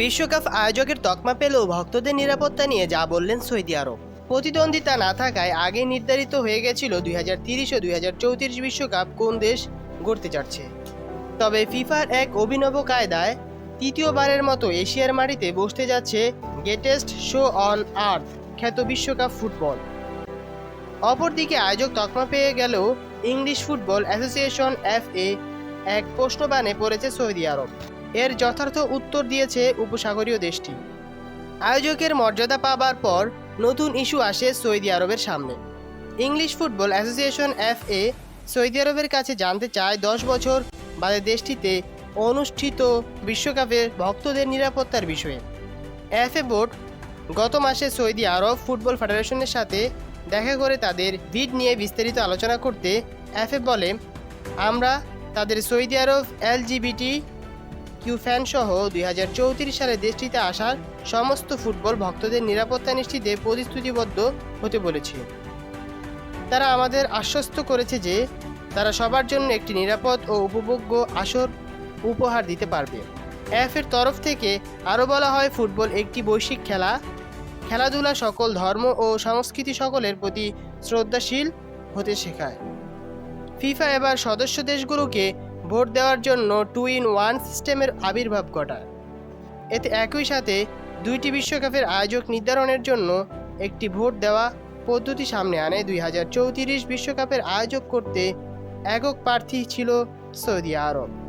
বিশ্বকাপ আয়োজকের তকমা পেলেও ভক্তদের নিরাপত্তা নিয়ে যা বললেন সৌদি আরব। প্রতিদ্বন্দ্বিতা না থাকায় আগে নির্ধারিত হয়ে গেছিল দুই ও দুই বিশ্বকাপ কোন দেশ গড়তে চাচ্ছে। তবে ফিফার এক অভিনব কায়দায় তৃতীয়বারের মতো এশিয়ার মাটিতে বসতে যাচ্ছে গেটেস্ট শো অন আর্থ, খ্যাত বিশ্বকাপ ফুটবল। অপরদিকে আয়োজক তকমা পেয়ে গেলেও English football association F A এক প্রশ্নবাণে পড়েছে সৌদি আরব। এর যথার্থ উত্তর দিয়েছে উপসাগরীয় দেশটি। আয়োজকের মর্যাদা পাবার পর নতুন ইস্যু আসে সৌদি আরবের সামনে। English football association F A Saudi আরবের কাছে জানতে চায়, দশ বছর বাদে দেশটিতে অনুষ্ঠিত বিশ্বকাপে ভক্তদের নিরাপত্তার বিষয়ে। এফএ বোর্ড গত মাসে সৌদি আরব ফুটবল ফেডারেশনের সাথে দেখা করে তাদের ভিড নিয়ে বিস্তারিত আলোচনা করতে এফএ বলে, আমরা তাদের সৌদি আরব এলজিবিটি কিউ ফ্যান সহ দুই সালে দেশটিতে আসার সমস্ত ফুটবল ভক্তদের নিরাপত্তা নিশ্চিতে প্রতিশ্রুতিবদ্ধ হতে বলেছে। তারা আমাদের আশ্বস্ত করেছে যে তারা সবার জন্য একটি নিরাপদ ও উপভোগ্য আসর উপহার দিতে পারবে। এর তরফ থেকে আরও বলা হয়, ফুটবল একটি বৈশ্বিক খেলা। খেলাধুলা সকল ধর্ম ও সংস্কৃতি সকলের প্রতি শ্রদ্ধাশীল হতে শেখায়। ফিফা এবার সদস্য দেশগুলোকে ভোট দেওয়ার জন্য টু ইন ওয়ান সিস্টেমের আবির্ভাব ঘটায়। এতে একই সাথে দুইটি বিশ্বকাপের আয়োজক নির্ধারণের জন্য একটি ভোট দেওয়া পদ্ধতি সামনে আনে। দুই হাজার বিশ্বকাপের আয়োজক করতে একক প্রার্থী ছিল সৌদি আরব।